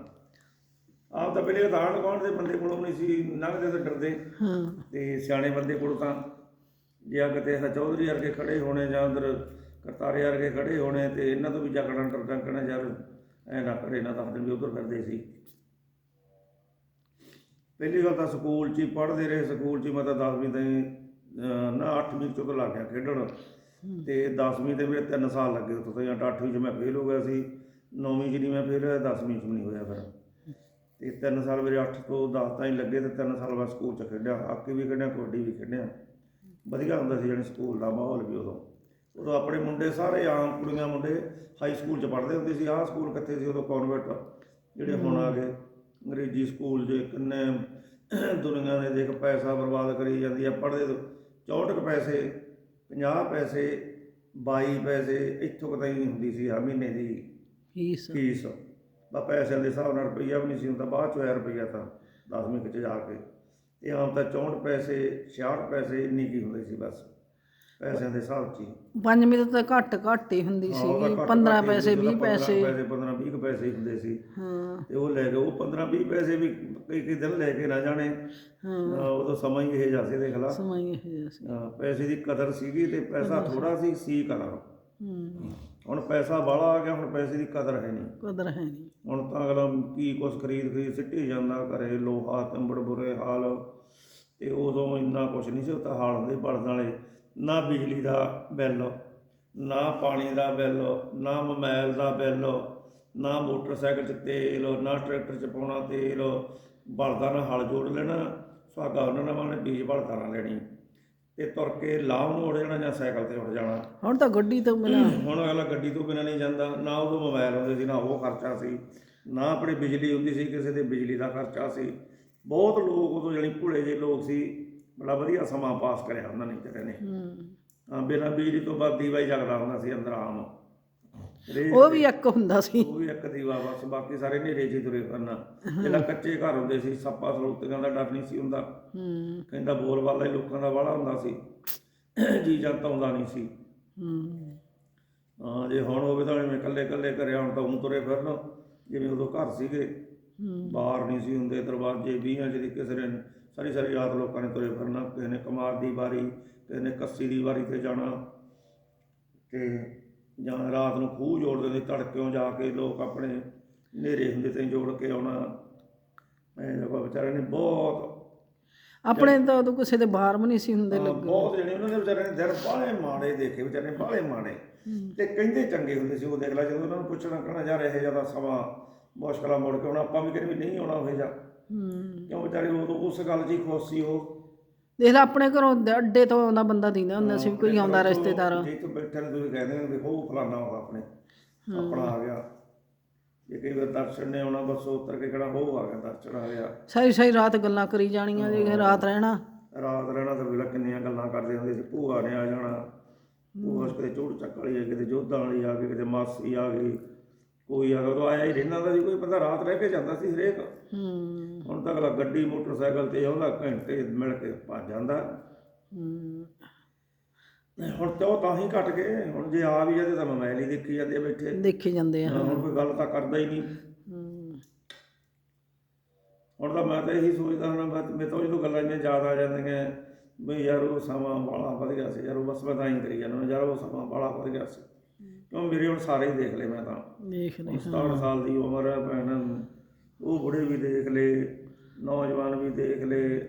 ਆਪ ਤਾਂ ਪਹਿਲੇ ਤਾਂ ਕੌਣ ਦੇ ਬੰਦੇ ਕੋਲੋਂ ਨਹੀਂ ਸੀ ਲੰਘਦੇ ਤੇ ਡਰਦੇ। ਹਾਂ। ਤੇ ਸਿਆਣੇ ਬੰਦੇ ਕੋਲ ਤਾਂ ਜੇ ਆ ਕਿਤੇ ਚੌਧਰੀ ਵਰਗੇ ਖੜੇ ਹੋਣੇ ਜਾਂ ਉਧਰ ਕਰਤਾਰੇ ਵਰਗੇ ਖੜੇ ਹੋਣੇ ਤੇ ਇਹਨਾਂ ਤੋਂ ਵੀ ਜਕੜਾਂ ਟਰਕਾਂ ਕਹਿਣਾ ਯਾਰ ਐ ਨਾ ਕਰੇ ਨਾ ਦੱਸ ਦਿਨ ਵੀ ਉਧਰ ਫਿਰਦੇ ਸੀ। ਪਹਿਲੀ ਗੱਲ ਤਾਂ ਸਕੂਲ 'ਚ ਹੀ ਪੜ੍ਹਦੇ ਰਹੇ ਸਕੂਲ 'ਚ ਹੀ ਮੈਂ ਤਾਂ 10ਵੀਂ ਤਾਈਂ ਨਾ 8ਵੀਂ ਚੋਂ ਤਾਂ ਲੱਗ ਗਿਆ ਖੇਡਣ ਤੇ 10ਵੀਂ ਤੇ ਮੇਰੇ 3 ਸਾਲ ਲੱਗੇ ਉੱਥੋਂ ਤਾਂ ਜਾਂ 8ਵੀਂ 'ਚ ਮੈਂ ਫੇਲ ਹੋ ਗਿਆ ਸੀ 9ਵੀਂ 'ਚ ਨਹੀਂ ਮੈਂ ਫੇਲ ਹੋਇਆ 10ਵੀਂ 'ਚ ਨਹੀਂ ਹੋਇਆ ਫਿਰ। ਤੇ 3 ਸਾਲ ਮੇਰੇ 8 ਤੋਂ 10 ਤਾਈਂ ਲੱਗੇ ਤੇ 3 ਸਾਲ ਮੈਂ ਸਕੂਲ 'ਚ ਖੇਡਿਆ ਹਾਕੀ ਵੀ ਖੇਡਿਆ ਕਬੱਡੀ ਵੀ ਖੇਡਿਆ। ਵਧੀਆ ਹੁੰਦਾ ਸੀ ਜਾਣੀ ਸਕੂਲ ਦਾ ਮਾਹੌਲ ਵੀ ਉਦੋਂ। ਉਦੋਂ ਆਪਣੇ ਮੁੰਡੇ ਸਾਰੇ ਆਮ ਕੁੜੀਆਂ ਮੁੰਡੇ ਹਾਈ ਸਕੂਲ 'ਚ ਪੜ੍ਹਦੇ ਹੁੰਦੇ ਸੀ ਆਹ ਸਕੂਲ ਕਿੱਥੇ ਸੀ ਉਦੋਂ ਕਨਵੈਂਟ ਜਿਹੜੇ ਹੁਣ ਆ ਗਏ। ਅੰਗਰੇਜ਼ੀ ਸਕੂਲ 'ਚ ਕਿੰਨੇ ਦੁਨੀਆ ਨੇ ਦੇਖ ਪੈਸਾ ਬਰਬਾਦ ਕਰੀ ਜਾਂਦੀ ਆ ਪੜ੍ਹਦੇ 64 ਕੁ ਪੈਸੇ 50 ਪੈਸੇ 22 ਪੈਸੇ ਇੱਥੋਂ ਕੁ ਤਾਈਂ ਹੁੰਦੀ ਸੀ ਆ ਮਹੀਨੇ ਦੀ ਫੀਸ। ਫੀਸ। ਬਾ ਪੈਸਿਆਂ ਦੇ ਹਿਸਾਬ ਨਾਲ ਰੁਪਈਆ ਵੀ ਨਹੀਂ ਸੀ ਹੁੰਦਾ ਬਾਅਦ ਚ ਹੋਇਆ ਰੁਪਈਆ ਤਾਂ 10ਵੀਂ ਵਿੱਚ ਜਾ ਕੇ। ਇਹ ਆਮ ਤਾਂ 64 ਪੈਸੇ 66 ਪੈਸੇ ਇੰਨੀ ਕੀ ਹੁੰਦੀ ਸੀ ਬਸ। ਪੈਸਿਆਂ ਦੇ ਹਿਸਾਬ 'ਚ ਹੀ। ਪੰਜਵੀਂ ਤੋਂ ਤਾਂ ਘੱਟ ਘੱਟ ਹੀ ਹੁੰਦੀ ਹਾਂ, ਉਹਦਾ ਸੀ ਘੱਟ 15 ਘੱਟ ਹੀ ਪੈਸੇ ਹੁੰਦਾ, 20 ਪੈਸੇ। 15 15 20 ਪੈਸੇ ਹੀ ਹੁੰਦੇ ਸੀ। ਹਾਂ। ਤੇ ਉਹ ਲੈ ਗਏ ਉਹ 15 20 ਪੈਸੇ ਵੀ ਕਈ ਕਈ ਦਿਨ ਲੈ ਕੇ ਨਾ ਜਾਣੇ। ਹਾਂ। ਅਹ ਉਦੋਂ ਸਮਾਂ ਹੀ ਇਹ ਜਾਸੇ ਦੇਖ ਲਾ। ਸਮਾਂ ਹੀ ਇਹ ਜਿਹਾ ਸੀ। ਅਹ ਪੈਸੇ ਦੀ ਕਦਰ ਸੀਗੀ ਤੇ ਪੈਸਾ ਥੋੜਾ ਸੀ। ਸੀ ਕਦਰ ਹੂੰ। ਹੁਣ ਪੈਸਾ ਬਾਹਲਾ ਆ ਗਿਆ ਹੁਣ ਪੈਸੇ ਦੀ ਕਦਰ ਹੈ ਨਹੀਂ। ਕਦਰ ਹੈ ਨਹੀਂ। ਹੁਣ ਤਾਂ ਅਗਲਾ ਕੀ ਕੁਛ ਖਰੀਦ ਖਰੀਦ ਸਿੱਟੀ ਜਾਂਦਾ ਘਰੇ ਲੋਹਾ ਤੰਬੜ ਬੁਰੇ ਹਾਲ। ਤੇ ਉਦੋਂ ਇੰਨਾ ਕੁਛ ਨਹੀਂ ਸੀ ਉਹ ਤਾਂ ਹਾਲ ਹੁੰਦੇ ਬਲਦ ਵਾਲੇ। ਨਾ ਬਿਜਲੀ ਦਾ ਬਿੱਲ ਨਾ ਪਾਣੀ ਦਾ ਬਿੱਲ ਨਾ ਮੋਬਾਈਲ ਦਾ ਬਿੱਲ ਨਾ ਮੋਟਰਸਾਈਕਲ 'ਚ ਤੇਲ ਨਾ ਟਰੈਕਟਰ 'ਚ ਪਾਉਣਾ ਤੇਲ ਬਲਦਾਂ ਨਾਲ ਹਲ ਜੋੜ ਲੈਣਾ ਸੁਹਾਗਾ ਉਹਨਾਂ ਨਾਲ ਉਹਨੇ ਬੀਜ ਬਲਦਾਂ ਲੈਣੀ। ਤੇ ਤੁਰ ਕੇ ਲਾਭ ਨੂੰ ਉੜ ਜਾਣਾ ਜਾਂ ਸਾਈਕਲ ਤੇ ਉੱਡ ਜਾਣਾ। ਹੁਣ ਤਾਂ ਗੱਡੀ ਤੋਂ ਬਿਨਾ ਹੁਣ ਅਗਲਾ ਗੱਡੀ ਤੋਂ ਬਿਨਾਂ ਨਹੀਂ ਜਾਂਦਾ। ਨਾ ਉਦੋਂ ਮੋਬਾਈਲ ਹੁੰਦੇ ਸੀ ਨਾ ਉਹ ਖਰਚਾ ਸੀ। ਨਾ ਆਪਣੀ ਬਿਜਲੀ ਹੁੰਦੀ ਸੀ ਕਿਸੇ ਦੇ ਬਿਜਲੀ ਦਾ ਖਰਚਾ ਸੀ। ਬਹੁਤ ਲੋਕ ਉਦੋਂ ਜਾਣੀ ਭੁਲੇ ਜਿਹੇ ਲੋਕ ਸੀ। ਬੜਾ ਵਧੀਆ ਸਮਾਂ ਪਾਸ ਕਰਿਆ ਉਹਨਾਂ ਨੇ ਜਿਹੜੇ ਨੇ। ਹੂੰ। ਬਿਨਾਂ ਬਿਜਲੀ ਤੋਂ ਬਾਅਦ ਦੀਵਾ ਹੀ ਜਗਦਾ ਹੁੰਦਾ ਸੀ ਅੰਦਰ ਆਮ। ਉਹ ਵੀ ਇੱਕ ਹੁੰਦਾ ਸੀ। ਉਹ ਵੀ ਇੱਕ ਦੀਵਾ ਬਸ ਬਾਕੀ ਸਾਰੇ ਨੇਰੇ ਹੀ ਤੁਰੇ ਫਿਰਨਾ। ਜਿਹੜਾ ਕੱਚੇ ਘਰ ਹੁੰਦੇ ਸੀ ਸੱਪਾ ਸਲੋਤੀਆਂ ਦਾ ਡਰ ਨਹੀਂ ਸੀ ਹੁੰਦਾ। ਹੂੰ। ਕਹਿੰਦਾ ਬੋਲ ਹੀ ਲੋਕਾਂ ਦਾ ਵਾਲਾ ਹੁੰਦਾ ਸੀ। ਜੀ ਜੰਤ ਆਉਂਦਾ ਨਹੀਂ ਸੀ। ਹੂੰ। ਜੇ ਹੁਣ ਹੋਵੇ ਤਾਂ ਜਿਵੇਂ ਇਕੱਲੇ ਇਕੱਲੇ ਘਰੇ ਹੁਣ ਤਾਂ ਉਂ ਤੁਰੇ ਫਿਰਨ। ਜਿਵੇਂ ਉਦੋਂ ਘਰ ਸੀਗੇ। ਬਾਹਰ ਨਹੀਂ ਸੀ ਹੁੰਦੇ ਦਰਵਾਜ਼ੇ ਵੀਹਾਂ ਜਿਹੜੀ ਕਿਸੇ ਨੇ ਸਾਰੀ ਸਾਰੀ ਰਾਤ ਲੋਕਾਂ ਨੇ ਤੁਰੇ ਫਿਰਨਾ ਕਿਸੇ ਨੇ ਕਮਾਰ ਦੀ ਵਾਰੀ ਕਿਸੇ ਨੇ ਕੱਸੀ ਦੀ ਵਾਰੀ ਤੇ ਜਾਣਾ ਤੇ ਜਾਂ ਰਾਤ ਨੂੰ ਖੂਹ ਜੋੜਦੇ ਸੀ ਤੜਕਿਓਂ ਜਾ ਕੇ ਲੋਕ ਆਪਣੇ ਹਨੇਰੇ ਹੁੰਦੇ ਤੇ ਜੋੜ ਕੇ ਆਉਣਾ। ਮੈਂ ਦੇਖੋ ਵਿਚਾਰੇ ਨੇ ਬਹੁਤ ਆਪਣੇ ਤਾਂ ਉਦੋਂ ਕਿਸੇ ਦੇ ਬਾਹਰ ਵੀ ਨਹੀਂ ਸੀ ਹੁੰਦੇ ਹਾਂ, ਬਹੁਤ ਜਣੇ ਉਹਨਾਂ ਦੇ ਵਿਚਾਰੇ ਨੇ ਦਿਨ ਬਾਹਲੇ ਮਾੜੇ ਦੇਖੇ ਵਿਚਾਰੇ ਨੇ ਬਾਹਲੇ ਮਾੜੇ। ਤੇ ਕਹਿੰਦੇ ਚੰਗੇ ਹੁੰਦੇ ਸੀ ਉਹ ਦੇਖ ਲੈ ਜਦੋਂ ਉਹਨਾਂ ਨੂੰ ਪੁੱਛਣਾ ਕਹਣਾ ਯਾਰ ਇਹ ਜ਼ਿਆਦਾ ਸਮਾਂ ਮੁਸ਼ਕਲਾਂ ਮੁੜ ਕੇ ਹੁਣ ਆਪਾਂ ਵੀ ਕਹਿੰਦੇ ਵੀ ਨਹੀਂ ਆਉਣਾ ਹੋਏ ਜਾ ਹੂੰ। ਕਿਉਂ ਵਿਚਾਰੇ ਉਦੋਂ ਉਸ ਗੱਲ 'ਚ ਹੀ ਖੁਸ਼ ਸੀ ਉਹ। ਦੇਖ ਲੈ ਆਪਣੇ ਘਰੋਂ ਦ- ਅੱਡੇ ਤੋਂ ਆਉਂਦਾ ਬੰਦਾ ਦਿੰਦਾ ਹੁੰਦਾ ਸੀ ਵੀ ਕੋਈ ਆਉਂਦਾ ਰਿਸ਼ਤੇਦਾਰ। ਜੇ ਤੂੰ ਬੈਠੇ ਨੇ ਤੁਸੀਂ ਕਹਿੰਦੇ ਹੋ ਦੇਖੋ ਉਹ ਫਲਾਣਾ ਆਉਂਦਾ ਆਪਣੇ ਆਪਣਾ ਆ ਗਿਆ। ਜੇ ਕਈ ਵਾਰ ਦਰਸ਼ਨ ਨੇ ਆਉਣਾ ਬਸ ਉਤਰ ਕੇ ਕਿਹੜਾ ਉਹ ਆ ਗਿਆ ਦਰਸ਼ਨ ਆ ਗਿਆ। ਸਾਰੀ ਸਾਰੀ ਰਾਤ ਗੱਲਾਂ ਕਰੀ ਜਾਣੀਆਂ ਜੇ ਰਾਤ ਰਹਿਣਾ। ਰਾਤ ਰਹਿਣਾ ਤਾਂ ਵੇਲਾ ਕਿੰਨੀਆਂ ਗੱਲਾਂ ਕਰਦੇ ਹੁੰਦੇ ਸੀ ਭੂਆ ਨੇ ਆ ਜਾਣਾ। ਭੂਆ ਕਿਤੇ ਝੂੜ ਚੱਕ ਵਾਲੀ ਆ ਕਿਤੇ ਜੋਧਾਂ ਵਾਲੀ ਆ ਗਈ ਕਿਤੇ ਮਾਸੀ ਆ ਗਈ ਕੋਈ ਆ ਗਿਆ ਉਦੋਂ ਆਇਆ ਹੀ ਰਹਿੰਦਾ ਹੁੰਦਾ ਸੀ ਕੋਈ ਬੰਦਾ ਰਾਤ ਰਹਿ ਕੇ ਜਾਂਦਾ ਸੀ ਹਰੇਕ। ਹੂੰ। ਹੁਣ ਤਾਂ ਅਗਲਾ ਗੱਡੀ ਮੋਟਰਸਾਈਕਲ ਤੇ ਆਉਂਦਾ ਘੰਟੇ ਮਿਲ ਕੇ ਭੱਜ ਜਾਂਦਾ। ਹੂੰ। ਹੁਣ ਤੇ ਉਹ ਤਾਂ ਹੀ ਘਟ ਗਏ। ਹੁਣ ਜੇ ਆ ਵੀ ਜਾਂਦੇ ਤਾਂ ਮੋਬਾਈਲ ਹੀ ਦੇਖੀ ਜਾਂਦੇ ਆ ਬੈਠੇ। ਦੇਖੇ ਜਾਂਦੇ ਆ ਹੁਣ ਕੋਈ ਗੱਲ ਤਾਂ ਕਰਦਾ ਹੀ ਨਹੀਂ। ਹੂੰ। ਹੁਣ ਤਾਂ ਮੈਂ ਤਾਂ ਇਹੀ ਸੋਚਦਾ ਹਾਂ ਬਸ ਮੇਰੇ ਤੋਂ ਜਦੋਂ ਗੱਲਾਂ ਇੰਨੀਆਂ ਜ਼ਿਆਦਾ ਆ ਜਾਂਦੀਆਂ ਵੀ ਯਾਰ ਉਹ ਸਮਾਂ ਬਾਲਾ ਵਧੀਆ ਸੀ। ਯਾਰ ਉਹ ਬਸ ਮੈਂ ਤਾਂ ਹੀ ਕਰੀ ਜਾਂਦਾ ਯਾਰ ਉਹ ਸਮਾਂ ਬਾਲਾ ਵਧੀਆ ਸੀ। ਕਿਉਂ ਮੇਰੇ ਹੁਣ ਸਾਰੇ ਹੀ ਦੇਖ ਲਏ ਮੈਂ ਤਾਂ। ਦੇਖ ਲੈ 67 ਸਾਲ ਦੀ ਉਮਰ ਹੈ ਭੈਣ। ਉਹ ਬੁੜੇ ਵੀ ਦੇਖ ਲਏ। ਨੌਜਵਾਨ ਵੀ ਦੇਖ ਲਏ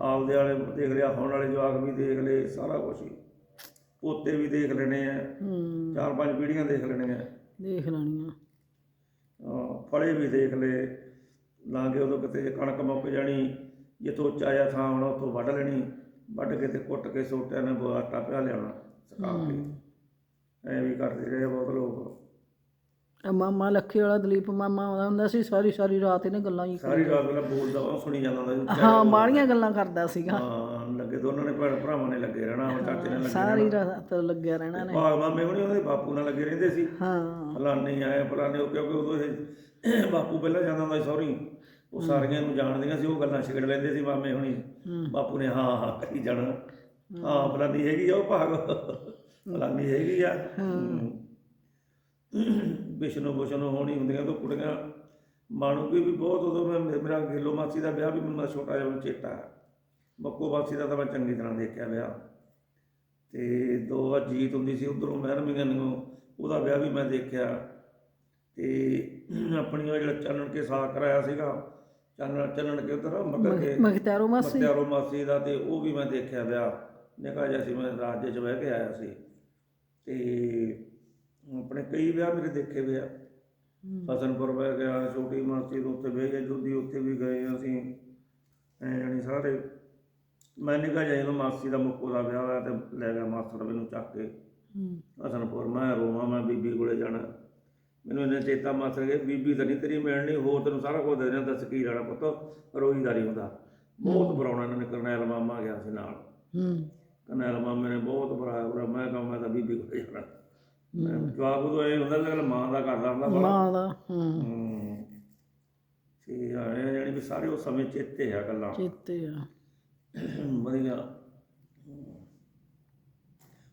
ਆਪਦੇ ਵਾਲੇ ਦੇਖ ਲਿਆ ਹੁਣ ਵਾਲੇ ਜਵਾਕ ਵੀ ਦੇਖ ਲਏ ਸਾਰਾ ਕੁਝ ਹੀ। ਪੋਤੇ ਵੀ ਦੇਖ ਲੈਣੇ ਆ ਹੂੰ। ਚਾਰ ਪੰਜ ਪੀੜ੍ਹੀਆਂ ਦੇਖ ਲੈਣੀਆਂ। ਦੇਖ ਲੈਣੀਆਂ। ਅਹ ਫਲੇ ਵੀ ਦੇਖ ਲਏ ਲਾਂਗੇ ਉਦੋਂ ਕਿਤੇ ਕਣਕ ਮੁੱਕ ਜਾਣੀ ਜਿੱਥੋਂ ਚਾਇਆ ਥਾਂ ਹੋਣਾ ਉੱਥੋਂ ਵੱਢ ਲੈਣੀ ਵੱਢ ਕੇ ਤੇ ਕੁੱਟ ਕੇ ਸੋਟਿਆਂ ਨੇ ਆਟਾ ਪਿਆ ਲਿਆਉਣਾ ਸੁਕਾ ਕੇ। ਐ ਵੀ ਕਰਦੇ ਰਹੇ ਬਹੁਤ ਲੋਕ। ਮਾਮਾ ਲੱਖੇ ਵਾਲਾ ਦਲੀਪ ਮਾਮਾ ਆਉਂਦਾ ਹੁੰਦਾ ਸੀ ਸਾਰੀ ਸਾਰੀ ਰਾਤ ਇਹਨੇ ਗੱਲਾਂ ਹੀ ਸਾਰੀ ਰਾਤ ਵੇਲਾ ਬੋਲਦਾ ਉਹ ਸੁਣੀ ਜਾਂਦਾ ਹੁੰਦਾ ਸੀ ਹਾਂ ਬਾਹਲੀਆਂ ਗੱਲਾਂ ਕਰਦਾ ਸੀਗਾ। ਹਾਂ ਲੱਗੇ ਦੋਨਾਂ ਨੇ ਭੈਣ ਭਰਾਵਾਂ ਨੇ ਲੱਗੇ ਰਹਿਣਾ ਉਹ ਚਾਚੇ ਨੇ ਲੱਗੇ ਸਾਰੀ ਰਾਤ ਲੱਗਿਆ ਰਹਿਣਾ ਨੇ। ਭਾਗ ਮਾਮੇ ਹੁਣੀ ਉਹਦੇ ਬਾਪੂ ਨਾਲ ਲੱਗੇ ਰਹਿੰਦੇ ਸੀ। ਹਾਂ। ਫਲਾਣੇ ਆਏ ਫਲਾਣੇ ਉਹ ਕਿਉਂਕਿ ਉਦੋਂ ਇਹ ਬਾਪੂ ਪਹਿਲਾਂ ਜਾਂਦਾ ਹੁੰਦਾ ਸੀ ਸੌਰੀ। ਉਹ ਸਾਰੀਆਂ ਨੂੰ ਜਾਣਦੀਆਂ ਸੀ ਉਹ ਗੱਲਾਂ ਛੇੜ ਲੈਂਦੇ ਸੀ ਮਾਮੇ ਹੁਣੀ। ਬਾਪੂ ਨੇ ਹਾਂ ਹਾਂ ਕਹੀ ਜਾਣਾ। ਹਾਂ ਫਲਾਣੀ ਹੈਗੀ ਆ ਉਹ ਭਾਗ। ਫਲਾਣੀ ਹੈਗੀ ਆ। ਹਮ। ਵਿਸ਼ਨੂੰ ਵਿਸ਼ਨੂੰ ਹੋਣੀ ਹੁੰਦੀਆਂ ਤਾਂ ਕੁੜੀਆਂ ਮਾਣੂਗੀ ਵੀ ਬਹੁਤ ਉਦੋਂ ਮੈਂ ਮੇਰਾ ਗੇਲੋ ਮਾਸੀ ਦਾ ਵਿਆਹ ਵੀ ਮੈਨੂੰ ਛੋਟਾ ਜਿਹਾ ਚੇਤਾ ਹੈ। ਬੱਕੋ ਮਾਸੀ ਦਾ ਤਾਂ ਮੈਂ ਚੰਗੀ ਤਰ੍ਹਾਂ ਦੇਖਿਆ ਵਿਆਹ। ਤੇ ਦੋ ਵਾਰ ਜੀਤ ਹੁੰਦੀ ਸੀ ਉਧਰੋਂ ਮਹਿਰਮੀਆਂ ਨੂੰ ਉਹਦਾ ਵਿਆਹ ਵੀ ਮੈਂ ਦੇਖਿਆ। ਤੇ ਆਪਣੀ ਉਹ ਜਿਹੜਾ ਚੰਨਣ ਕੇ ਸਾਹ ਕਰਾਇਆ ਸੀਗਾ ਚੰਨਣ ਚੰਨਣ ਕੇ ਉਧਰ ਮਗਰ ਕੇ ਮਖਤਿਆਰੋ ਮਾਸੀ? ਮੱਤਿਆਰੋ ਮਾਸੀ ਦਾ ਤੇ ਉਹ ਵੀ ਮੈਂ ਦੇਖਿਆ ਵਿਆਹ। ਨਿਕਾ ਜਿਹਾ ਸੀ ਮੈਂ ਰਾਜੇ 'ਚ ਬਹਿ ਕੇ ਆਇਆ ਸੀ। ਤੇ ਆਪਣੇ ਕਈ ਵਿਆਹ ਮੇਰੇ ਦੇਖੇ ਵਿਆਹ ਹਸਨਪੁਰ ਬਹਿ ਗਿਆ ਛੋਟੀ ਮਾਸੀ ਦੇ ਉੱਤੇ ਬਹਿ ਗਏ ਜੋਦੀ ਉੱਥੇ ਵੀ ਗਏ ਅਸੀਂ। ਐ ਜਾਣੀ ਸਾਰੇ। ਮੈਂ ਨਿਕਾ ਜਿਹਾ ਜਦੋਂ ਮਾਸੀ ਦਾ ਮੁੱਕੋ ਦਾ ਵਿਆਹ ਹੋਇਆ ਤੇ ਲੈ ਗਿਆ ਮਾਸੜ ਮੈਨੂੰ ਚੱਕ ਕੇ। ਹਸਨਪੁਰ ਮੈਂ ਰੋਵਾਂ ਮੈਂ ਬੀਬੀ ਕੋਲੇ ਜਾਣਾ। ਮੈਨੂੰ ਇਹਨੇ ਚੇਤਾ ਮਾਸੜ ਗਏ ਬੀਬੀ ਤਾਂ ਨਹੀਂ ਤੇਰੀ ਮਿਲਣੀ ਹੋਰ ਤੈਨੂੰ ਸਾਰਾ ਕੁਝ ਦੇ ਦੇਣਾ ਦੱਸ ਕੀ ਲੈਣਾ ਪੁੱਤ? ਰੋਈਦਾਰੀ ਹੁੰਦਾ। ਬਹੁਤ ਬੁਰਾਉਣਾ ਇਹਨਾਂ ਨੇ ਕਰਨੈਲ ਮਾਮਾ ਗਿਆ ਸੀ ਨਾਲ। ਹੂੰ। ਕਰਨੈਲ ਮਾਮੇ ਨੇ ਬਹੁਤ ਬੁਰਾਇਆ ਬੁਰਾ ਮੈਂ ਕਹਾਂ ਮੈਂ ਤਾਂ ਬੀਬੀ ਕੋਲੇ ਜਾਣਾ। ਜਵਾਬ ਉਦੋਂ ਇਹ ਹੁੰਦਾ ਕਿ ਮਾਂ ਦਾ ਕਰਦਾ ਹੁੰਦਾ ਬੜਾ। ਮਾਂ ਦਾ ਹੂੰ। ਹੂੰ। ਤੇ ਆਏ ਜਾਣੀ ਵੀ ਸਾਰੇ ਉਹ ਸਮੇਂ ਚੇਤੇ ਆ ਗੱਲਾਂ। ਚੇਤੇ ਆ। ਵਧੀਆ।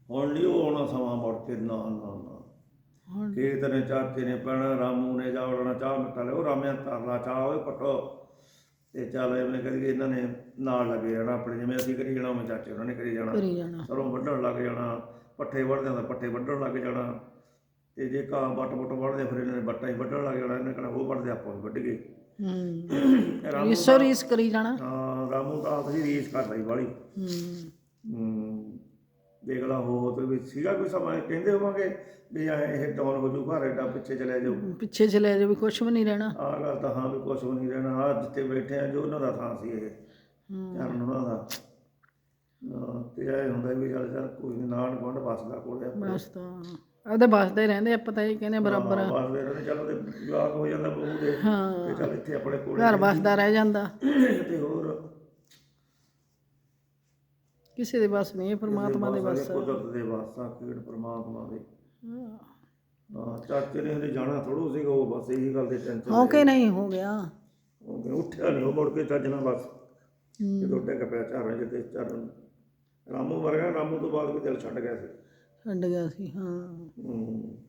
ਹੁਣ ਨਹੀਂ ਉਹ ਆਉਣਾ ਸਮਾਂ ਮੁੜ ਕੇ ਨਾ ਨਾ ਨਾ। ਹੁਣ ਖੇਤ ਨੇ ਚਾਚੇ ਨੇ ਪੈਣਾ ਰਾਮੂ ਨੇ ਜਾਵੜਨਾ ਚਾਹ ਮਿੱਠਾ ਉਹ ਰਾਮਿਆਂ ਤਰਲਾ ਚਾਹ ਓਏ ਪਟੋ ਤੇ ਚੱਲ ਐਵੇਂ ਕਰੀਏ ਇਹਨਾਂ ਨੇ ਨਾਲ ਲੱਗੇ ਜਾਣਾ ਆਪਣੇ ਜਿਵੇਂ ਅਸੀਂ ਕਰੀ ਜਾਣਾ ਉਵੇਂ ਚਾਚੇ ਉਹਨਾਂ ਨੇ ਕਰੀ ਜਾਣਾ। ਕਰੀ ਜਾਣਾ। ਸਰੋਂ ਵੱਢਣ ਲੱਗ ਜਾਣਾ। ਪੱਠੇ ਵੱਢਦੇ ਹੁੰਦਾ ਪੱਠੇ ਵੱਢਣ ਲੱਗ ਜਾਣਾ। ਤੇ ਜੇ ਘਾਹ ਬੱਟ ਬੁੱਟ ਵੱਢਦੇ ਫਿਰ ਇਹਨਾਂ ਨੇ ਬੱਟਾ ਹੀ ਵੱਢਣ ਲੱਗ ਜਾਣਾ ਇਹਨੇ ਕਹਿਣਾ ਉਹ ਵੱਢਦੇ ਆਪਾਂ ਵੱਢ ਗਏ। ਹੂੰ। ਰੀਸੋ ਰੀਸ ਕਰੀ ਜਾਣਾ। ਹਾਂ ਰਾਮੂ ਤਾਂ ਹੀ ਰੀਸ ਕਰ ਲਈ ਵਾਲੀ। ਹੂੰ। ਹੂੰ ਦੇਖ ਲਾ ਹੋ ਤੇ ਵੀ ਸੀਗਾ ਕੋਈ ਸਮਾਂ ਕਹਿੰਦੇ ਹੋਵਾਂਗੇ ਵੀ ਇਹ ਇਹ ਡਾਊਨ ਹੋ ਜੂ ਘਰ ਏਡਾ ਪਿੱਛੇ ਚਲੇ ਜਾਊ ਪਿੱਛੇ ਚਲੇ ਜਾ ਵੀ ਕੁਛ ਵੀ ਨਹੀਂ ਰਹਿਣਾ। ਆਹ ਗੱਲ ਤਾਂ ਹਾਂ ਵੀ ਕੁਛ ਵੀ ਨਹੀਂ ਰਹਿਣਾ। ਆ ਜਿੱਥੇ ਬੈਠੇ ਆ ਜੋ ਉਹਨਾਂ ਦਾ ਥਾਂ ਸੀ ਇਹ। ਹੂੰ। ਚਰਨ ਉਹਨਾਂ ਦਾ। ਤੇ ਇਹ ਹੁੰਦਾ ਵੀ ਚੱਲ ਚੱਲ ਕੋਈ ਨੀ, ਨਾਨ ਗੁਆਂਢ ਵਸਦਾ ਕੋਲੇ ਆਪਣੇ। ਬਸ ਤਾਂ ਉਹਦੇ ਬਸਦੇ ਰਹਿੰਦੇ ਆਪਾਂ ਤਾਂ ਇਹ ਕਹਿੰਦੇ ਬਰਾਬਰ। ਹਾਂ, ਵਸਦੇ ਰਹਿੰਦੇ ਚੱਲ ਉਹਦੇ ਜਵਾਕ ਹੋ ਜਾਂਦਾ ਬਹੂ ਦੇ ਹਾਂ ਤੇ ਚੱਲ ਇੱਥੇ ਆਪਣੇ ਕੋਲੇ ਘਰ ਬਸਦਾ ਰਹਿ ਜਾਂਦਾ। ਤੇ ਹੋਰ? ਕਿਸੇ ਦੇ ਬਸ ਨਹੀਂ ਇਹ ਪਰਮਾਤਮਾ ਦੇ ਬਸ ਆ। ਕੁਦਰਤ ਦੇ ਵਾਸਾ ਖੇਡ ਪ੍ਰਮਾਤਮਾ ਦੇ। ਹਾਂ। ਹਾਂ ਚਾਚੇ ਨੇ ਹਲੇ ਜਾਣਾ ਥੋੜੋ ਸੀਗਾ ਉਹ ਬਸ ਇਹੀ ਗੱਲ ਦੀ ਟੈਨਸ਼ਨ ਹੋ ਕੇ ਨਹੀਂ ਹੋ ਗਿਆ। ਉਹ ਕਹਿੰਦਾ ਉੱਠਿਆ ਨਹੀਂ ਉਹ ਮੁੜ ਕੇ ਚੱਜਣਾ ਬਸ। ਹੂੰ। ਜਦੋਂ ਟਿਕ ਪਿਆ ਝਾਰਨ ਜਿੱਤੇ ਝਾਰਨ ਰਾਮੂ ਵਰਗਾ ਰਾਮੂ ਤੋਂ ਬਾਅਦ ਵੀ ਦਿਲ ਛੱਡ ਗਿਆ ਸੀ। ਛੱਡ ਗਿਆ ਸੀ ਹਾਂ। ਹੂੰ।